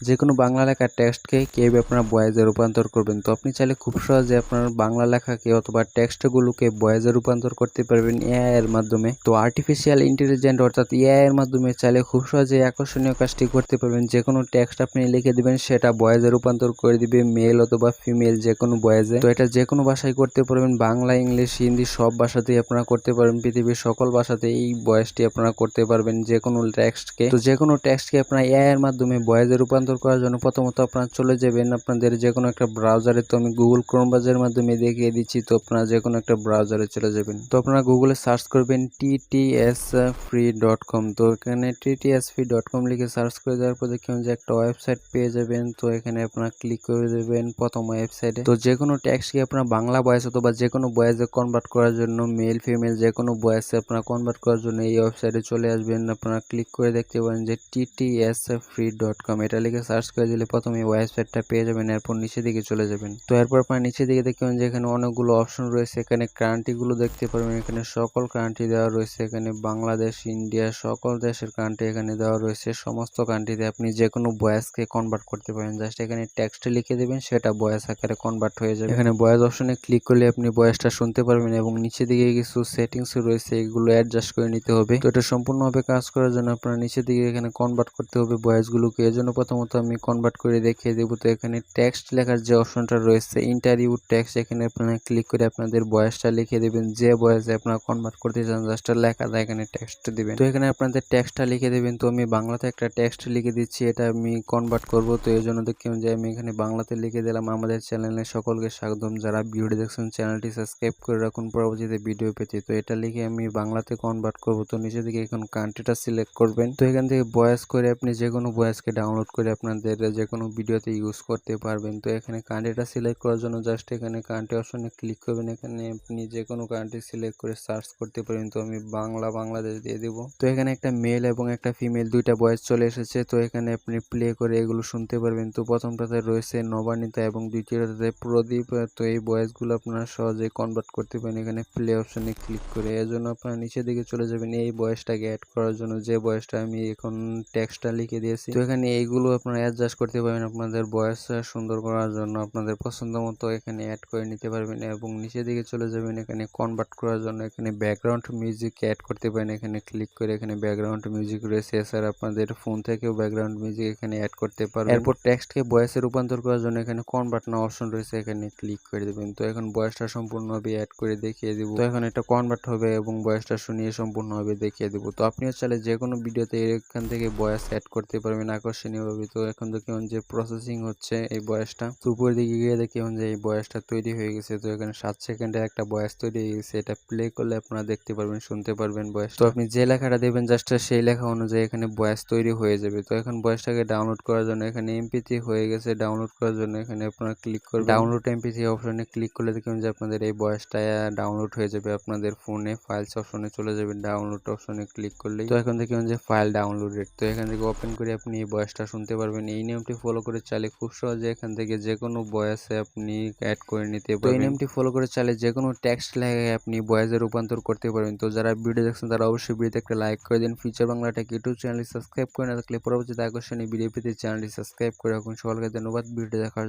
যে কোনো বাংলা লেখার টেক্সটকে কীভাবে আপনারা ভয়েসে রূপান্তর করবেন। তো আপনি চাইলে খুব সহজে আপনার বাংলা লেখাকে অথবা টেক্সটগুলোকে ভয়েসে রূপান্তর করতে পারবেন এআই এর মাধ্যমে। তো আর্টিফিশিয়াল ইন্টেলিজেন্ট অর্থাৎ এআই এর মাধ্যমে চাইলে খুব সহজে আকর্ষণীয় কাজটি করতে পারবেন। যে কোনো টেক্সট আপনি লিখে দিবেন, সেটা ভয়েসে রূপান্তর করে দিবে মেল অথবা ফিমেল যে কোনো ভয়েসে তো এটা যে কোনো ভাষায় করতে পারবেন, বাংলা, ইংলিশ, হিন্দি সব ভাষাতেই আপনারা করতে পারবেন। পৃথিবীর সকল ভাষাতে এই ভয়েসটি আপনারা করতে পারবেন যে কোনো টেক্সটকে। তো যে কোনো টেক্সটকে আপনারা এআই এর মাধ্যমে ভয়েসে রূপান্তর করার জন্য প্রথমত আপনারা চলে যাবেন আপনাদের যে কোনো একটা ব্রাউজারে তো আমি গুগল ক্রোম ব্রাউজারের মাধ্যমে দেখিয়ে দিচ্ছি, তো আপনারা যে কোনো একটা ব্রাউজারে চলে যাবেন। তো আপনারা গুগলে সার্চ করবেন টিটিএস ফ্রি ডট কম তো এখানে টিটিএস ফ্রি ডট কম লিখে সার্চ করে দেওয়ার পর দেখবেন যে একটা ওয়েবসাইট পেয়ে যাবেন। তো এখানে আপনারা ক্লিক করে দেবেন প্রথম ওয়েবসাইটে তো যে কোনো টেক্সটকে আপনারা বাংলা বয়স অথবা যে কোনো ভয়েসে কনভার্ট করার জন্য মেল ফিমেল যে কোনো বয়সে আপনারা কনভার্ট করার জন্য এই ওয়েবসাইটে চলে আসবেন। আপনারা ক্লিক করে দেখতে পারেন যে টিটিএস ফ্রি ডট কম এটা লিখে সার্চ করে দিলে প্রথমে ওয়েবসাইটটা পেয়ে যাবেন, এরপর নিচের দিকে চলে যাবেন। তো এরপর আপনার নিচের দিকে দেখবেন যে এখানে অনেকগুলো অপশন রয়েছে। এখানে কান্ট্রিগুলো দেখতে পারবেন, এখানে সকল কান্ট্রি দেওয়া রয়েছে। এখানে বাংলাদেশ, ইন্ডিয়া, সকল দেশের কান্ট্রি এখানে দেওয়া রয়েছে। সমস্ত কান্ট্রিতে আপনি যে কোনো ভয়েসকে কনভার্ট করতে পারেন। জাস্ট এখানে টেক্সট লিখে দেবেন, সেটা ভয়েস আকারে কনভার্ট হয়ে যাবে। এখানে ভয়েস অপশনে ক্লিক করলে আপনি ভয়েসটা শুনতে পারবেন এবং নিচে দিকে কিছু সেটিংস রয়েছে, এগুলো অ্যাডজাস্ট করে নিতে হবে। তো এটা সম্পূর্ণভাবে কাজ করার জন্য আপনার নিচে দিকে এখানে কনভার্ট করতে হবে ভয়েসগুলোকে এর জন্য প্রথমত আমি কনভার্ট করে দেখিয়ে দেবো। তো এখানে টেক্সট লেখার যে অপশনটা রয়েছে ইন্টারভিউ টেক্সট এখানে আপনারা ক্লিক করে আপনাদের বয়সটা লিখে দেবেন। যে বয়সে আপনারা কনভার্ট করতে চান জাস্ট লেখাটা এখানে টেক্সট দিবেন। তো এখানে আপনাদের টেক্সটটা লিখে দেবেন। তো আমি বাংলাতে একটা টেক্সট লিখে দিচ্ছি, এটা আমি কনভার্ট করব। তো এই জন্য দেখলাম যে আমি এখানে বাংলাতে লিখে দিলাম। আমাদের চ্যানেলে সকলকে স্বাগতম। যারা ভিডিও দেখছেন চ্যানেলটি সাবস্ক্রাইব করে রাখুন। পরবর্তীতে ভিডিও পেতে। তো এটা লিখে আমি বাংলাতে কনভার্ট করব। তো নিচে দিকে এখন কান্ট্রিটা সিলেক্ট করবেন। তো এখান থেকে বয়স করে আপনি যে কোনো বয়সকে ডাউনলোড করে আপনাদের যে কোনো ভিডিওতে ইউজ করতে পারবেন। তো এখানে কান্ট্রিটা সিলেক্ট করার জন্য জাস্ট এখানে কান্ট্রি অপশনে ক্লিক করবেন। এখানে আপনি যে কোনো কান্ট্রি সিলেক্ট করে সার্চ করতে পারেন তো আমি বাংলা, বাংলাদেশ দিয়ে দেবো। তো এখানে একটা মেল এবং একটা ফিমেল দুইটা ভয়েস চলে এসেছে। তো এখানে আপনি প্লে করে এগুলো শুনতে পারবেন। তো প্রথমটাতে রয়েছে নবানিতা এবং দ্বিতীয়টাতে প্রদীপ। তো এই ভয়েসগুলো আপনারা সহজে কনভার্ট করতে পারেন। এখানে প্লে অপশনে ক্লিক করে। এর জন্য আপনারা নিচের দিকে চলে যাবেন। এই ভয়েসটাকে অ্যাড করার জন্য যে ভয়েসটা আমি এখন টেক্সটটা লিখে দিয়েছি। তো এখানে এইগুলো আপনারা অ্যাডজাস্ট করতে পারবেন আপনাদের ভয়েস সুন্দর করার জন্য, আপনাদের পছন্দ মতো এখানে অ্যাড করে নিতে পারবেন এবং নিচের দিকে চলে যাবেন, এখানে কনভার্ট করার জন্য, এখানে ব্যাকগ্রাউন্ড মিউজিক অ্যাড করতে পারেন, এখানে ক্লিক করে এখানে ব্যাকগ্রাউন্ড মিউজিক রয়েছে। এছাড়া আপনাদের ফোন থেকেও ব্যাকগ্রাউন্ড মিউজিক এখানে অ্যাড করতে পারবেন। এরপর টেক্সটকে বয়সে রূপান্তর করার জন্য এখানে কনভার্ট না অপশন রয়েছে, এখানে ক্লিক করে দেবেন। তো এখন ভয়েসটা সম্পূর্ণভাবে অ্যাড করে দেখিয়ে দেবো। তো এখন এটা কনভার্ট হবে এবং বয়সটা শুনিয়ে সম্পূর্ণভাবে দেখিয়ে দেবো। তো আপনিও চাইলে যে কোনো ভিডিওতে এখান থেকে বয়স অ্যাড করতে পারবেন, আকর্ষণীয়ভাবে। তো এখন কেমন যে প্রসেসিং হচ্ছে এই বয়সটা। তো উপরের দিকে গিয়ে দেখি যে এই বয়সটা তৈরি হয়ে গেছে। তো এখানে সাত সেকেন্ডের একটা বয়স তৈরি হয়ে গেছে। এটা প্লে করলে আপনারা দেখতে পারবেন, শুনতে পারবেন বয়স তো আপনি যে লেখাটা দেবেন জাস্ট সেই লেখা অনুযায়ী এখানে বয়স তৈরি হয়ে যাবে। তো এখন বয়সটাকে ডাউনলোড করার জন্য এখানে এমপি হয়ে গেছে। ডাউনলোড করার জন্য এখানে আপনারা ক্লিক করবেন। ডাউনলোড এমপি অপশনে ক্লিক করলে দেখবেন যে আপনাদের এই বয়সটা ডাউনলোড হয়ে যাবে। আপনাদের ফোনে ফাইলস অপশনে চলে যাবে। ডাউনলোড অপশনে ক্লিক করলেই। তো এখন দেখবেন যে ফাইল ডাউনলোডেড তো এখান থেকে ওপেন করে আপনি এই বয়সটা শুনতে পারবেন। এই নিয়মটি ফলো করে চালে খুব সহজে এখান থেকে যে কোনো বয়সে আপনি অ্যাড করে নিতে পারবেন এই নিয়মটি ফলো করে চালে যে কোনো টেক্সট লাগে আপনি বয়সে রূপান্তর করতে পারবেন। তো যারা ভিডিও দেখছেন তারা অবশ্যই ভিডিওতে একটা লাইক করে দিন। ফিউচার বাংলা টেক ইউটিউব চ্যানেলটি সাবস্ক্রাইব করে না থাকলে পরবর্তীতে আকর্ষণীয় ভিডিও পেতে চ্যানেলটি সাবস্ক্রাইব করে রাখুন। সকলকে ধন্যবাদ। ভিডিও দেখার